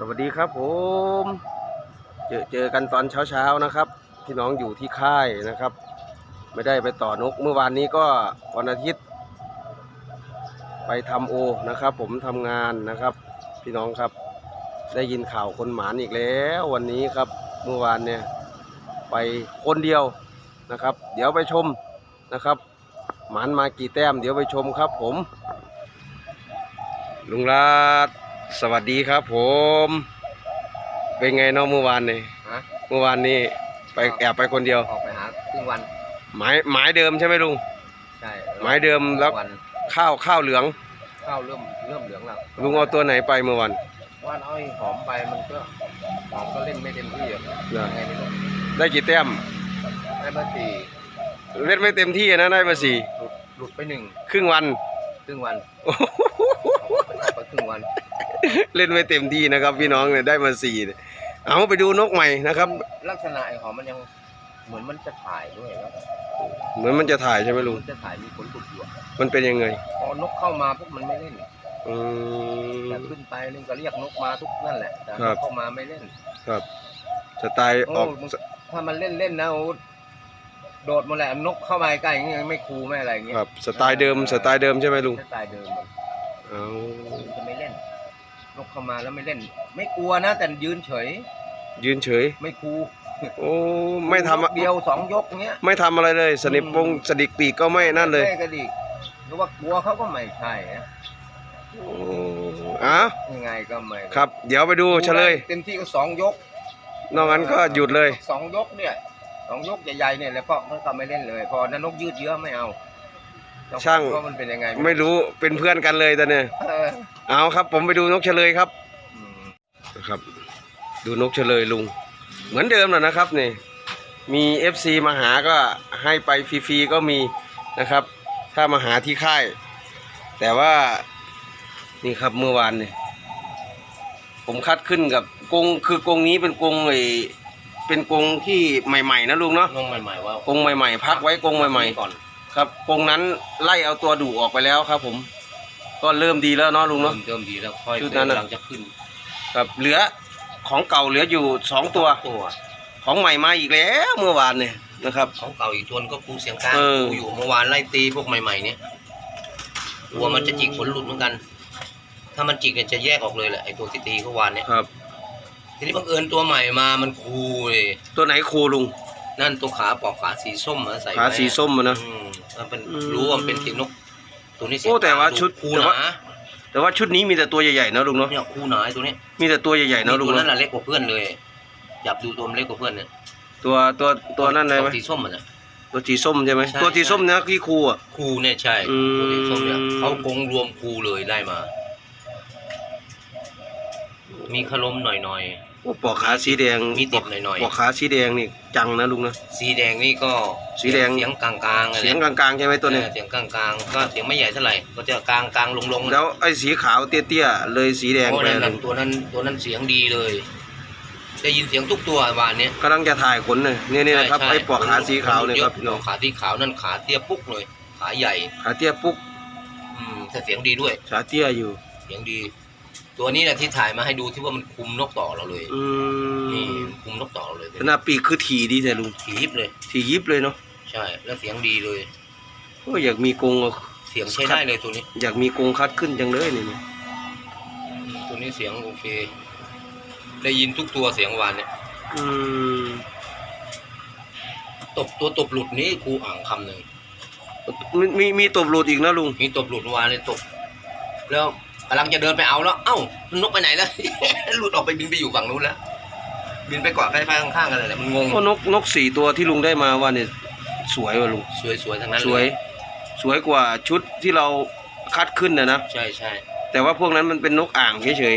สวัสดีครับผม เจอเจอกันตอนเช้าๆนะครับ พี่น้องอยู่ที่ค่ายนะครับ ไม่ได้ไปต่อนกเมื่อวานนี้ก็วันอาทิตย์ ไปทำโอนะครับ ผมทำงานนะครับ พี่น้องครับ ได้ยินข่าวคนหมานอีกแล้ววันนี้ครับเมื่อวานเนี่ยไปคนเดียวนะครับ เดี๋ยวไปชมนะครับ หมานมากี่แต้ม เดี๋ยวไปชมครับผม ลุงรัต สวัสดีครับผม เป็นไงเน้องเมื่อวานนี่ฮะเมื่อวานนี้ไปแอบไปคนเดียว ออกไปหาครึ่งวันหมายหมายเดิมใช่ไหมลุง ใช่หมายเดิมแล้ววันข้าวข้าวเหลือง ข้าวเริ่มเริ่มเหลืองแล้วลุงเอาตัวไหนไปเมื่อวันว่านอ้อยหอมไปมันก็หอมก็เล่นไม่เต็มที่อะเหรอยังไงไม่รู้ได้กี่แต้มได้มาสี่เล่นไม่เต็มที่นะได้มาสี่หลุดหลุดไปหนึ่งครึ่งวัน ครึ่งวัน ออกไปออกไปครึ่งวัน เล่นไม่เต็มที่นะครับ พี่น้องเนี่ยได้มาสี่เนี่ยเอาไปดูนกใหม่นะครับ ลักษณะไอ้หอมมันยังเหมือนมันจะถ่ายด้วยแล้วเหมือนมันจะถ่ายใช่ไหมลุงมันจะถ่ายมีขนตุกอยู่อะมันเป็นยังไงพอนกเข้ามาพวกมันไม่เล่นอืมแต่ขึ้นไปเล่นก็เรียกนกมาทุกนั่นแหละแต่ครับเข้ามาไม่เล่น ครับสไตล์ออกโมันถ้ามันเล่นเล่นๆนะโอ้โดดหมาแหละนกเข้ามาใกล้อย่างเงี้ยไม่คูไม่อะไรอย่างเงี้ยครับสไตล์เดิมสไตล์เดิมใช่ไหมลุงสไตล์เดิมมันเอามันจะไม่เล่นนกเข้ามาแล้วไม่เล่น ไม่กลัวนะแต่ยืนเฉย ยืนเฉย ไม่คูโอ้ไม่ทำยกเดียวสองยกเงี้ยไม่ทำอะไรเลย สนิปปงสนิกปีกก็ไม่นั่นเลยแม่กระดิกหรือว่ากลัวเขาก็ไม่ใช่นะโอ้อ้าวยังไงก็ไม่ครับ เดี๋ยวไปดูเฉลยเต็มที่ก็สองยก นอกนั้นก็หยุดเลย สองยกเนี่ยสองยกใหญ่ๆเนี่ยแล้วก็เขาก็ไม่เล่นเลย พอนกยืดเยื้อไม่เอา ช่างเพราะมันเป็นยังไงไม่รู้เป็นเพื่อนกันเลยตอนเนี้ยเออเอาครับ ผมไปดูนกเฉลยครับอืมนะครับ ดูนกเฉลยลุง เหมือนเดิมแหละนะครับนี่มี FC มาหาก็ให้ไปฟรีๆก็มีนะครับ ถ้ามาหาที่ค่าย แต่ว่านี่ครับเมื่อวานเนี่ยผมคัดขึ้นกับกรงคือกรงนี้เป็นกรงไอเป็นกรงที่ใหม่ ๆ นะลุงเนาะน้องใหม่ๆว่ากรงใหม่ ๆ พักไว้กรงใหม่ก่อนๆ ครับกรงนั้นไล่เอาตัวดุออกไปแล้วครับ ผม ก็เริ่มดีแล้วเนาะลุงเริ่เนาะ มเติมดีแล้วค่อยชุดนั้นน่ะ กำลังจะขึ้นครับเหลือของเก่าเหลืออยู่สองตัวตัวของใหม่มาอีกแล้วเมื่อวานเนี่ยนะครับ ของเก่าอีกตัวนึงก็ครูเสียงกลางเออครูอยู่เมื่อวานไล่ตีพวกใหม่ๆเนี่ยกลัวมันจะจิกขนหลุดเหมือนกัน ถ้ามันจิกเนี่ยจะแยกออกเลยแหละไอ้ตัวที่ตีเมื่อวานเนี่ยครับ ทีนี้บังเอิญตัวใหม่มามันคูเลยตัวไหนครูลุง นั่นตัวขาปอกขาสีส้มมาใส่ขาไว้สีส้มอะนะอืมมันเป็นอืม รู้ว่ามันเป็นสีนก ตัวนี้สีโอ้แต่ว่าขชุดคูแต่หว่า นาแต่ว่าชุดนี้มีแต่ตัวใหญ่ๆนะลุงเนาะเนี่ยคูหนาไอ้ตัวนี้มีแต่ตัวใหญ่ๆนะลุงตัวนั้เนาะนน่ะเล็กกว่าเพื่อนเลยจับดูตัวมันเล็กกว่าเพื่อนเนี่ยตัวตัวตัวนั่นเลยไหมตัวสีส้มมันอะ ตัวสีส้มใช่ไหมใช่ ตัวสีส้มนะที่ครูอะคูเนี่ยใช่อืม ตัวสีส้มเนี่ยเขากงรวมคูเลยได้มา มีขลมหน่อยโอ้ ปอกขาสีแดงมีติดหน่อยๆปอกขาสีแดงนี่จังนะลุงนะ ๆ สีแดงนี่ก็สีแดง เสียงกลางๆอะเสียงกลางๆใช่ไหมตัวนี้ เออเสียงกลางๆ ก็เสียงไม่ใหญ่เท่าไหร่ ก็จะกลางๆลงๆแล้วไอ้สีขาวเตี้ยๆเลยสีแดงโอ้ไปนั่นลุน่ะงตัวนั้นตัวนั้นเสียงดีเลย ได้ยินเสียงทุกตัววานเนี้ยกำลังจะถ่ายขนเลยเนี่ยนี่นะครับใช่ไอ้ปอกขาสีขาวเนี่ยเยคอะรับพี่น้องขาที่ขาวนั่นขาเตี้ยปุ๊กเลย ขาใหญ่ ขาเตี้ยปุ๊กอืมแต่เสียงดีด้วย ขาเตี้ยอยู่ เสียงดี ตัวนี้นะที่ถ่ายมาให้ดูที่ว่ามันคุมนกต่อเราเลยอืนี่มคุมนกต่อเราเลยขนาดปีกคือถี่ดีแต่ลุงถีบเลย ถี่ยิบเลยเนาะใช่ แล้วเสียงดีเลย โอ้ยอยากมีกรงอะเสียงใช้ได้เลยตัวนี้ อยากมีกรงคัดขึ้นจังเลยนี่ตัวนี้เสียงโอเค ได้ยินทุกตัวเสียงวานเนี่ย อืมตบตัวตบหลุดนี้ครูอ่างคำหนึ่งมีมีมีตบหลุดอีกนะลุงมีตบหลุดวานเลยตบ แล้ว กำลังจะเดินไปเอาแล้ว เอ้านกไปไหนแล้ว หลุดออกไปบินไปอยู่ฝั่งนู้นแล้ว บินไปเกาะไฟฟ้าข้างๆกันเลยแหละมันงงก็นกนกสี่ตัวที่ลุงได้มาว่าเนี่ยสวยว่ะลุง สวยๆทั้งนั้นสเลวยยสวยกว่าชุดที่เราคัดขึ้นนะนะ ใช่ใช่แต่ว่าพวกนั้นมันเป็นนกอ่างเฉย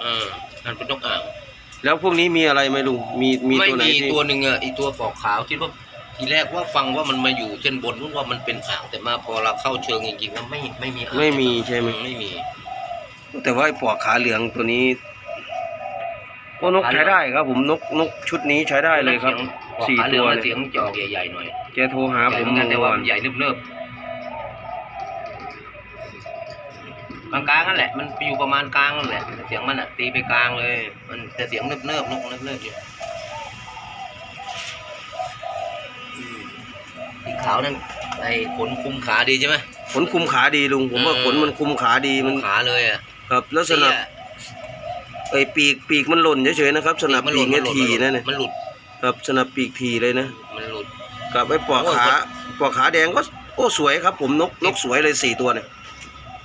เออนั่นเป็นนกอ่างๆ แล้วพวกนี้มีอะไรไหมลุง มีมีไม่ตัวไหนมีที่ตัวหนึ่งอะไอีตัวปอกขาวคิดว่าทีแรกว่าฟังว่ามันมาอยู่เส้นบนนู้นว่ามันเป็นอ่างแต่มาพอเราเข้าเชิงจริงๆแล้วไม่ไม่มีอ่างไม่มีใช่ไหมไม่มี แต่ว่าไอ้ปอกขาเหลืองตัวนี้ก็นกใช้ได้ครับ ผมนกนกชุดนี้ใช้ได้เลยครับปอกสี่ขาเหลืตัองวมันเลยเสียงจะออกใหญ่ๆหน่อยแกโทรหาใหญ่ผมเหมือนกันแต่เมื่อว่าวานมันใหญ่เนิบกลางกลางๆนั่นแหละ มันไปอยู่ประมาณกลางนั่นแหละเสียงมันอะตีไปกลางเลย มันแต่เสียงเนิบเนิบๆนกเนิบเนิบๆอยู่อืมสีขาวนั่นไอ้ขนคุมขาดีใช่ไหมขนคุมขาดีลุงผมว่าเออขนมันคุมขาดีมันขาเลยอะ ครับแล้วสนับเสียไอ้ปีกปีกมันหล่นเฉยๆนะครับ สนับมันหปีลุกดเนี่ยมันหลุดทีนะเนี่ยมันหลุดครับสนับปีกทีเลยนะมันหลุดกับไอ้ปอกโอ้ยขามันปอกขาแดงก็โอ้สวยครับ ผมนกนกสวยเลยสี่ตัวเนี่ย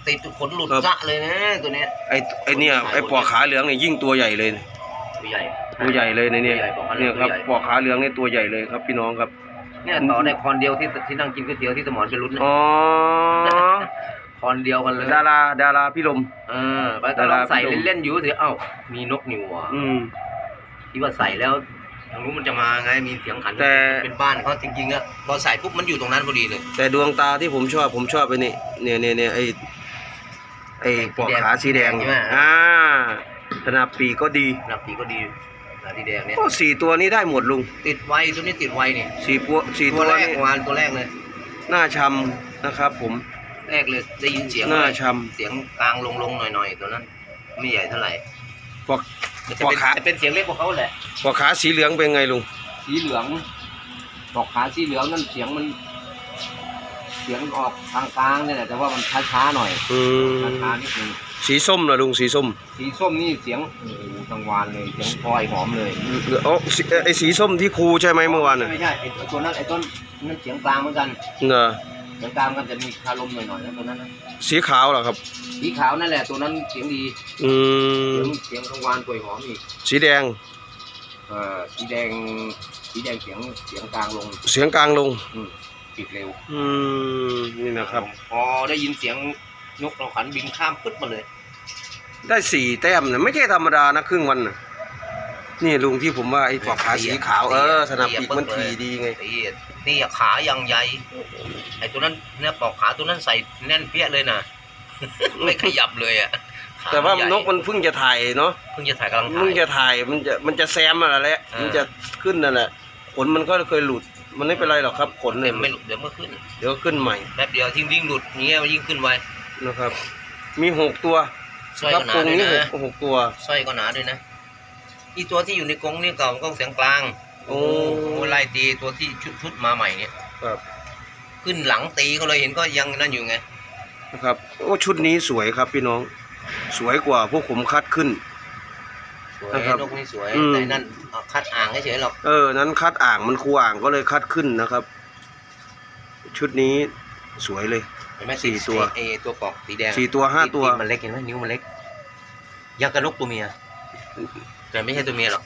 ติดขนหลุดครับซะเลยนะตัวเนี้ยไอ้ไอ้เนี่ยไอ้ปอกขาเหลืองเนี่ยยิ่งตัวใหญ่เลยเนี่ยตัวใหญ่ตัวใหญ่เลยในเนี่ยตัวใหญ่ปอกขาเหลืเนี่อยงครับตัวใหญ่ปอกขาเหลืองเนี่ยตัวใหญ่เลยครับ พี่น้องครับเนี่ยต่อได้คอนเดียวที่ที่นั่งกินก๋วยเตี๋ยวที่สมอนเป็นรุ่นนะอ๋อ คอนเดียวกันเลยดาราดาราพี่ลม เออไปก็ลองใส่เล่นๆอยู่สิเอ้ามีนกนิวอะอืมที่ว่าใส่แล้วทางนู้นมันจะมาไงมีเสียงขันแต่ เป็นบ้านเขาจริงๆอะพอใส่ปุ๊บมันอยู่ตรงนั้นพอดีเลย แต่ดวงตาที่ผมชอบผมชอบไปนี่เนี่ยเนี่ยเนี่ยไอ้ไอ้ปอกขาสีแดงใช่ไหม อ่าสนับปีกก็ดีหนับปีก็ดีหนาที่แดงเนี่ยโอ้สี่ตัวนี้ได้หมดลุงติดไวตัวนี้ติดไวนี่สี่ปัวสี่ตัตัววแรกนี้วานตัวแรกเลย หน้าชำนะครับผม แรกเลยได้ยินเสียงหน้าเลยชำเสียงกลางลงๆหน่อยๆตัวนั้น ไม่ใหญ่เท่าไหร่ปอกแต่จะปอกเป็นขาจะเป็นเสียงเล็กกว่าเขาแหละปอกขาสีเหลืองเป็นไงลุงสีเหลืองปอกขาสีเหลืองนั่นเสียงมัน เสียงออกทางกลางเนี่ยแหละแต่ว่ามันช้าๆหน่อยอืมช้าๆนิดนึงสีส้มเหรอลุงสีส้มสีส้มนี่เสียงโอ้โหกังวานเลยเสียงพลอยหอมเลยหรืออ๋อสีไอ้สีส้มที่ครูใช่ไหมเมื่อวานน่ะไม่ใช่ไอ้ตัวนั้นไอ้ต้นนั่นเสียงกลางเหมือนกัน เนอะ เสียงกลางมันจะมีคารมหน่อยๆนะตัวนั้นนะสีขาวเหรอครับ สีขาวนั่นแหละตัวนั้นเสียงดีอืเสียมงเสียงกังวานกล้วยหอมอีกสีแดงเอ่อสีแดงสีแดงเสียงเสียงกลางลงเสียงกลางลง อืมปิดเร็วอืมนี่นะครับ พอได้ยินเสียงนกเราขันบินข้ามปึ๊ดมาเลย ได้สี่แต้มนะไม่ใช่ธรรมดานะครึ่งวันน่ะ นี่ลุงที่ผมว่าไอ้ปอกขาสีขาวเออสนับปีกมันทีดีไงตีตีขายังใหญ่ไอ้ตัวนั้นเนี่ยปอกขาตัวนั้นใส่แน่นเปี้ยเลยนะไม่ขยับเลยอะขแต่ว่าใหญ่นกมันเพิ่งจะถ่ายเนาะเพิ่งจะถ่ายกำลังเพิ่งถ่ายจะถ่ายมันจะมันจะแซมอะไรแหละเออมันจะขึ้นนั่นแหละขนมันก็เคยหลุดมันไม่เป็นไรหรอกครับขนเต็เนี่ยมไม่หลุดเดี๋ยวเมื่อขึ้นเดี๋ยวขึ้นใหม่แป๊บเดียวทิ้งวิ่งหลุดอย่างเงี้ยมันยิ่งขึ้นไวนะครับ มีหกตัวสร้อยครัก็หนากรงด้วยนี้หนะกหกตัวสร้อยก็หนาด้วยนะ อีตัวที่อยู่ในกรงนี่เก่ามันก็เสียงกลาง โอ้ไล่ตีตัวที่ชุดชุดมาใหม่เนี่ยครับ ขึ้นหลังตีเขาเลยเห็นก็ยังนั่นอยู่ไงนะครับโอ้ชุดนี้สวยครับพี่น้อง สวยกว่าพวกผมคัดขึ้น สวยนะครับนกนี่สวยอืม แต่นั่นเอาคัดอ่างเฉยๆหรอกเออ นั้นคัดอ่างมันคูอ่างก็เลยคัดขึ้นนะครับ ชุดนี้สวยเลย เห็นไหมสี่ตัวไอ้ไอ้ตัวปอกสีแดงสี่ตัวห้าตัวตีนมันเล็กเห็นไหมนิ้วมันเล็ก ยังกระนกตัวเมีย แต่ไม่ใช่ตัวเมียหรอก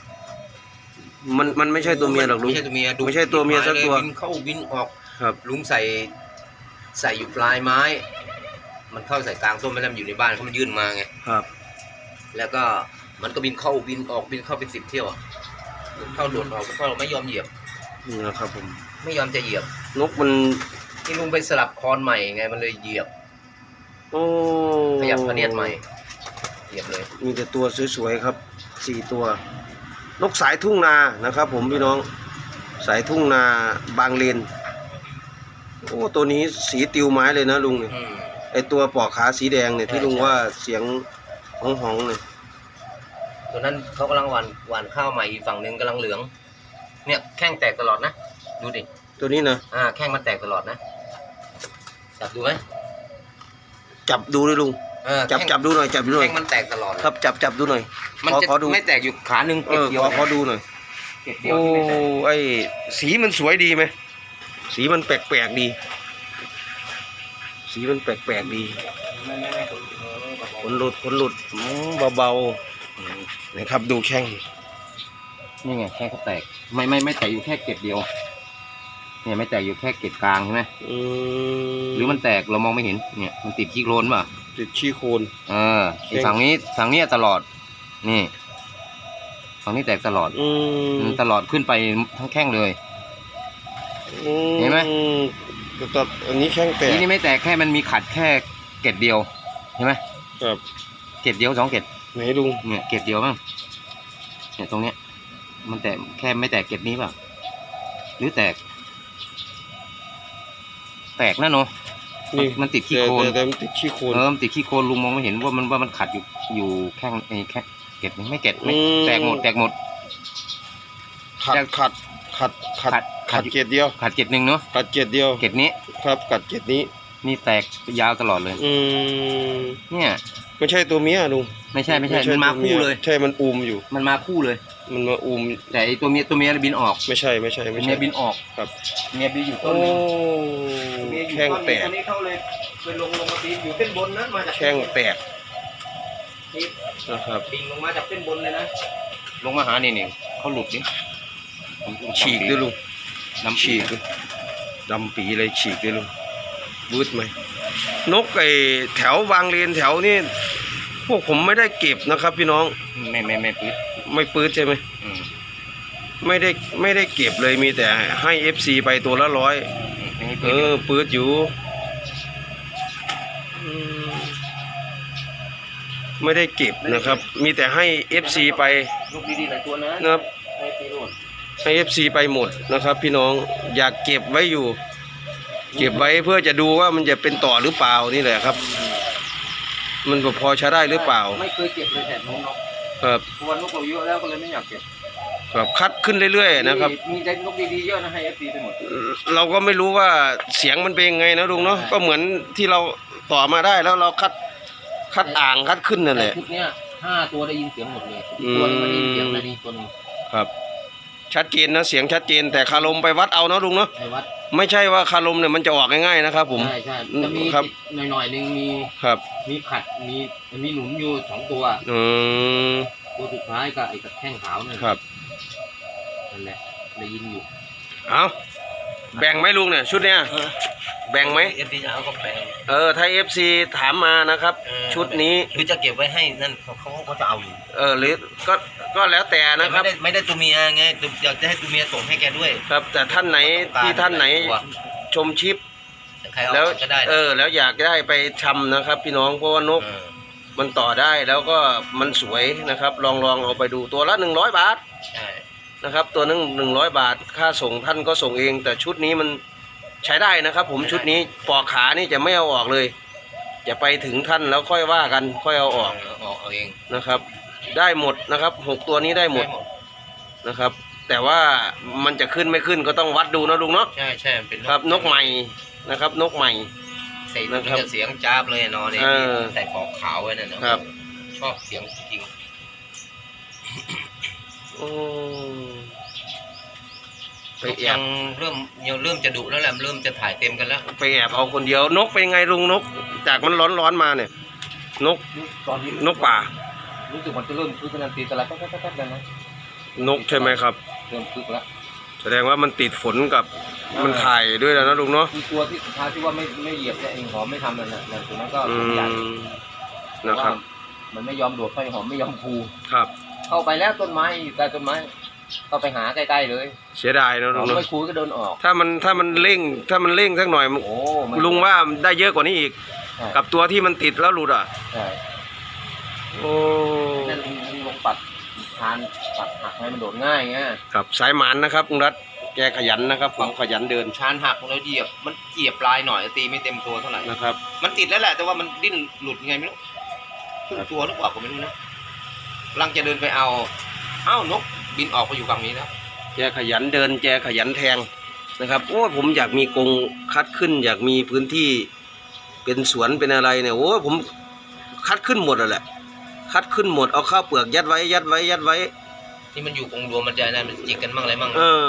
มันมันไม่ใช่ตัวเมียหรอกลุง ไม่ใช่ตัวเมียดูไม่ใช่ตัวเมียสักตัว บินเข้าบินออกครับ ลุงใส่ ใส่อยู่ปลายไม้ มันเข้าใส่กลางต้นไม้แล้วมันอยู่ในบ้านเขามันยื่นมาไง ครับ แล้วก็มันก็บินเข้าบินออกบินเข้าเป็นสิบเที่ยวอะเข้าโดดออกเข้าไม่ยอมเหยียบ นี่นะครับผม ไม่ยอมจะเหยียบนกมัน ที่ลุงไปสลับคอนใหม่ไงมันเลยเหยียบโอ้ขยับพะเนียดใหม่เหยียบเลย มีแต่ตัวสวยๆครับ สี่ตัว นกสายทุ่งนานะครับ ผมพี่น้องสายทุ่งนาบางเลนโอ้ตัวนี้สีติวไม้เลยนะลุงเนี่ยอืมไอตัวปอกขาสีแดงเนี่ยที่ใช่ลุงใช่ว่าเสียงห้องห้องๆเนี่ยตัวนั้นเขากำลังหวานหวานข้าวใหม่อีกฝั่งหนึ่งกำลังเหลือง เนี่ยแข้งแตกตลอดนะดูดิตัวนี้นะอ่าแข้งมันแตกตลอดนะจับดูไหมจับดูเลยลุง เออจับแข้งจับดูหน่อยจับดูหน่อยแข้งมันแตกตลอดครับจับจับดูหน่อยมันขอจะขอดูไม่แตกอยู่ขาหนึ่งเอเก็บอเดียวขอขอดูหน่อยเก็บเดียวโอ้ที่ไม่แตกไอสีมันสวยดีไหมสีมันแปลกๆดี สีมันแปลกๆดีขนหลุดขนหลุดอืมเบาๆนะครับดูแข้งนี่ไงแค่เขาแตกไม่ไม่ไม่แตกอยู่แค่เกล็ดเดียวเนี่ยไม่แตกอยู่แค่เกล็ดกลางใช่ไหมอืมหรือมันแตกเรามองไม่เห็นเนี่ยมันติดขี้โคลนป่ะ ติดชี้โคนเออไอฝั่งนี้ฝั่งเนี้ยตลอด นี่ฝั่งนี้แตกตลอดอืมมันตลอดขึ้นไปทั้งแข้งเลย เห็นไหมแต่แต่อันนี้แข้งแตกทีนี้ไม่แตกแค่มันมีขัดแค่เกล็ดเดียวใช่ไหมครับเกล็ดเดียวสองเกล็ดไหนลุงเนี่ยเกล็ดเดียวมั้งเนี่ยตรงเนี้ย มันแตกแค่ไม่แตกเกล็ดนี้ป่ะหรือแตก แตกนะเนาะ นี่มันติดขี้แต่โคลนแต่แต่มันติดขี้โคลนเออมันติดขี้โคลนลุงมองไม่เห็นว่ามันว่ามันขัดอยู่อยู่แข้งไอ้แค่เก็ดไม่เก็ดไม่อืมแตกหมดแตกหมดขัดแต่ขัดขัดขัดขัดขัขัดดเกล็ดเดียวขัดเก็ดหนึ่งเนาะขัดเกล็ดเดียวเก็ดนี้ครับกัดเกล็ดนี้นี่แตกยาวตลอดเลย อืมเนี่ยไม่ใช่ตัวเมียลุงไม่ใช่ไม่ใช่มันมาตัวคู่ยเลย ใช่มันอูมอยู่ มันมาคู่เลย มันมาอูมแต่ไอตัวเมียตัวเมียบินออกไม่ใช่ไม่ใช่ไม่เมีใช่ ยบินออกครับ เมียบินอยู่ต้โอ้นหนึงแข้งแตกตัวนี้เขาเลยไปลงลงมาปีนอยู่เส้นบนนะมาจากแข้งแตกนี่นะครับปีนลงมาจากเส้นบนเลยนะลงมาหานี่นี่เขาหลุดดิฉีกด้วยลุงน้ำฉีกด้วยดำปีเลยฉีกด้วยลุงบูดไหมนกไอแถววางเรียนแถวนี่พวกผมไม่ได้เก็บนะครับ พี่น้องไม่ไม่ไม่ปื๊ด ไม่ปื้ดใช่ไหมอืมไม่ได้ไม่ได้เก็บเลยมีแต่ให้ FC ไปตัวละร้อยอย่างนี้เอปื๊ดอปื้ดอยู่อืมไม่ได้เก็บนะครับ มีแต่ให้ FC ไปลูกดีๆหลายตัวนะนะครับให้ตีโน่นให้ FC ไปหมดนะครับ พี่น้องอยากเก็บไว้อยู่ เก็บไว้เพื่อจะดูว่ามันจะเป็นต่อหรือเปล่านี่แหละครับ มันพอใช้ได้หรือเปล่า ไม่เคยเก็บเลยแต่นกนก ครับตัวนกเราเยอะแล้วก็เลยไม่อยากเก็บครับคัดขึ้นเรื่อยๆนะครับมีมีแต่นกดีๆเยอะนะให้เอฟซีไปหมดเราก็ไม่รู้ว่าเสียงมันเป็นยังไงนะลุงเนาะก็เหมือนที่เราต่อมาได้แล้วเราคัดคัดอ่างคัดขึ้นนั่นแหละชุดเนี้ยห้าตัวได้ยินเสียงหมดเลยอืมตัวนึงไม่ได้ยินเสียงนะนี่ตัวหนึงครับ ชัดเจนนะเสียงชัดเจน แต่คารมไปวัดเอาเนาะลุงเนาะในวัดไม่ใช่ว่าคารมเนี่ยมันจะออกง่ายๆนะครับ ผมใช่ใช่อืมจะมีครับติดหน่อยๆหนึงมีครับ มีขัดมีมีหนุนอยู่สองตัว อืมตัวสุดท้ายก็ไอ้กับแข้งขาวนั่นครับนั่นแหละได้ยินอยู่เอา แบ่งไหมลุงเนี่ยชุดเนี้ยแบ่งไหมเอฟซีเอาก็แปลงเออถ้าเอฟซีถามมานะครับชุดนี้คือจะเก็บไว้ให้นั่นเขาเขาเขาจะเอาอยู่เออหรือก็ก็แล้วแต่นะครับไม่ได้ไม่ได้ตัวเมียไงอยากจะให้ตัวเมียส่งให้แกด้วยครับแต่ท่านไหนที่ท่านไหนชมชิปใครเอาแล้วก็ได้เออ แล้วอยากได้ไปทำนะครับ พี่น้องเพราะว่านกเออมันต่อได้แล้วก็มันสวยนะครับ ลองลองเอาไปดูตัวละหนึ่งร้อยบาท ใช่ นะครับ ตัวนึงหนึ่งร้อยบาท ค่าส่งท่านก็ส่งเอง แต่ชุดนี้มันใช้ได้นะครับ ผมชุดนี้ปอกขานี่จะไม่เอาออกเลยจะไปถึงท่านแล้วค่อยว่ากันค่อยเอาออกเอออกเอาเองนะครับ ได้หมดนะครับหกตัวนี้ได้หมดนะครับ แต่ว่ามันจะขึ้นไม่ขึ้นก็ต้องวัดดูนะลุงเนาะใช่ใช่มันเป็นครับนกใหม่นะครับ นกใหม่ใส่นะมันครับจะเสียงจ้าบเลยนอนเนี่ยเออใส่ปอกขาวไว้นั่นนะครับ ชอบเสียงจริงโอ้ ไปนกแอยับงเริ่มยังเริ่มจะดุแล้วแหละเริ่มจะถ่ายเต็มกันแล้วไปแอบเอาคนเดียวนกเป็นไงลุงนก จากมันร้อนร้อนๆมาเนี่ย นกตอนนี้นกป่า รู้สึกมันจะเริ่มคึกขนาดตีตะลัดแป๊บๆๆแล้วนะนกใช่ไหมครับ เริ่มคึกแล้วแสดงว่ามันติดฝนกับมันถ่ายด้วยแล้วนะลุงเนาะคือตัวที่สุดท้ายที่ว่าไม่ไม่เหยียบเนี่ยเองหอมไม่ทำนั่นน่ะนั่นตัวนั้นก็อืตัวใหญ่มนะครับว่ามันไม่ยอมโดดเข้าไปหอมไม่ยอมพูครับ เข้าไปแล้วต้นไม้อยู่ใต้ต้นไม้ ก็ไปหาใกล้ๆเลยเสียดายนะหลุอมงเนาะไม่คูก็เดินออกถ้ามันถ้ามันเร่งถ้ามันเร่งสักหน่อยโอ้มันลุงว่าได้เยอะกว่านี้อีก ใช่กับตัวที่มันติดแล้วหลุดอะ ใช่โอ้นั่นลงปัดทานปัดหักให้มันโดดง่ายไงกับสายหมานนะครับลุงรัฐแกขยันนะครับผมขยันเดินชานหักแล้วเหยียบมันเหยียบปลายหน่อยตีไม่เต็มตัวเท่าไหร่ นะครับ มันติดแล้วแหละ แต่ว่ามันดิ้นหลุดไงไม่รู้ครึ่งตัวหรือเปล่าก็ไม่รู้นะกำลังจะเดินไปเอา เอ้านก บินออกไปอยู่ฝั่งนี้แล้วแกขยันเดินแกขยันแทงนะครับโอ้ยผมอยากมีกรงคัดขึ้น อยากมีพื้นที่เป็นสวนเป็นอะไรเนี่ยโอ้ยผมคัดขึ้นหมดแล้วแหละคัดขึ้นหมดเอาข้าวเปลือกยัดไว้ยัดไว้ยัดไว้ ที่มันอยู่กรงรวมมันจะนั่นมันจิกกันบ้างอะไรบ้างเออ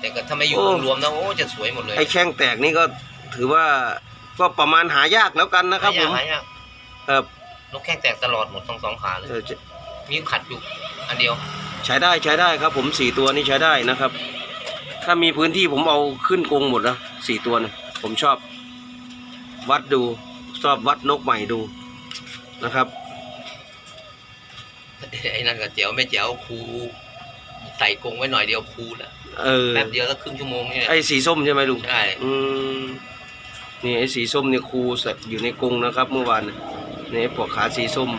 แต่ก็ถ้าไม่อยู่โอ้กรงรวมนะโอ้จะสวยหมดเลยไอ้แข้งแตกนี่ก็ถือว่าก็ประมาณหายากแล้วกันนะครับผมหายากครับนกแข้งแตกตลอดหมดทั้งสองขาเลยเออจะมีขัดอยู่อันเดียว ใช้ได้ใช้ได้ครับ ผมสี่ตัวนี้ใช้ได้นะครับ ถ้ามีพื้นที่ผมเอาขึ้นกรงหมดนะสี่ตัวนะผมชอบ วัดดูชอบวัดนกใหม่ดูนะครับไอ้นั่นก็เจ๋วไม่เจ๋วครูใส่กรงไว้หน่อยเดียวครูแล้วเออแป๊บเดียวก็ครึ่งชั่วโมงนี่แหละไอ้สีส้มใช่ไหมลุงใช่อืมนี่ไอ้สีส้มนี่ครูใส่อยู่ในกรงนะครับ เมื่อวานน่ะนี่ไอ้ปวกขาสีส้ม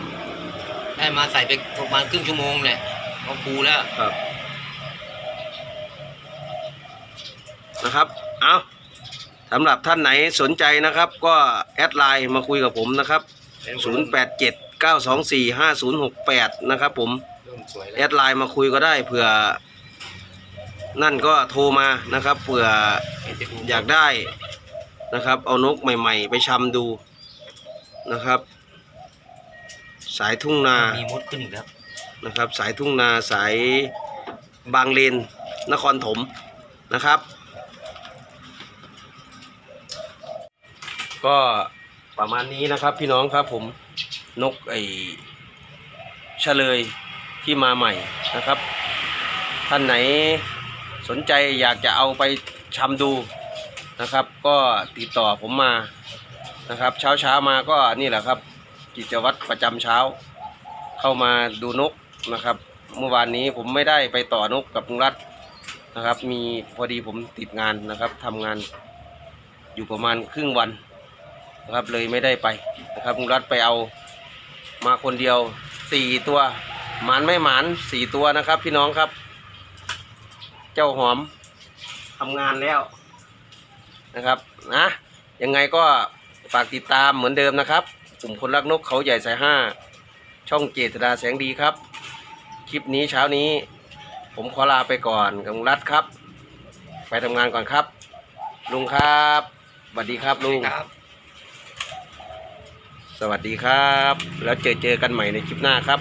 ได้มาใส่ไปประมาณครึ่งชั่วโมงเนี่ย ก็ครูแล้ว ครับ นะครับ เอาสำหรับท่านไหนสนใจนะครับ ก็แอดไลน์มาคุยกับผมนะครับ 087 924 5068 นะครับผม เริ่มสวยแอแล้วดไลน์มาคุยก็ได้เผื่อ นั่นก็โทรมานะครับเผื่ออยากได้นะครับ เอานกใหม่ ๆ ไปชำดูนะครับ สายทุ่งนา มีมดขึ้นอีกแล้ว นะครับ สายทุ่งนาสายบางเลนนครถมนะครับ ก็ประมาณนี้นะครับพี่น้องครับผมนกไอเฉลยที่มาใหม่นะครับ ท่านไหนสนใจอยากจะเอาไปชำดูนะครับ ก็ติดต่อผมมานะครับ เช้าเช้ามาก็นี่แหละครับ กิจวัตรประจำเช้า เข้ามาดูนก นะครับ เมื่อวานนี้ผมไม่ได้ไปต่อนกกับลุงรัฐนะครับ มีพอดีผมติดงานนะครับทำงานอยู่ประมาณครึ่งวันนะครับ เลยไม่ได้ไปนะครับลุงรัฐไปเอามาคนเดียวสี่ตัวหมานไม่หมานสี่ตัวนะครับ พี่น้องครับ เจ้าหอมทำงานแล้วนะครับนะยังไงก็ฝากติดตามเหมือนเดิมนะครับกลุ่มคนรักนกเขาใหญ่สายห้าช่องเจตนาแสงดีครับ คลิปนี้เช้านี้ ผมขอลาไปก่อนกับลุงรัฐครับ ไปทำงานก่อนครับ ลุงครับสวัสดีครับลุง ครับ สวัสดีครับ แล้วเจอเจอกันใหม่ในคลิปหน้าครับ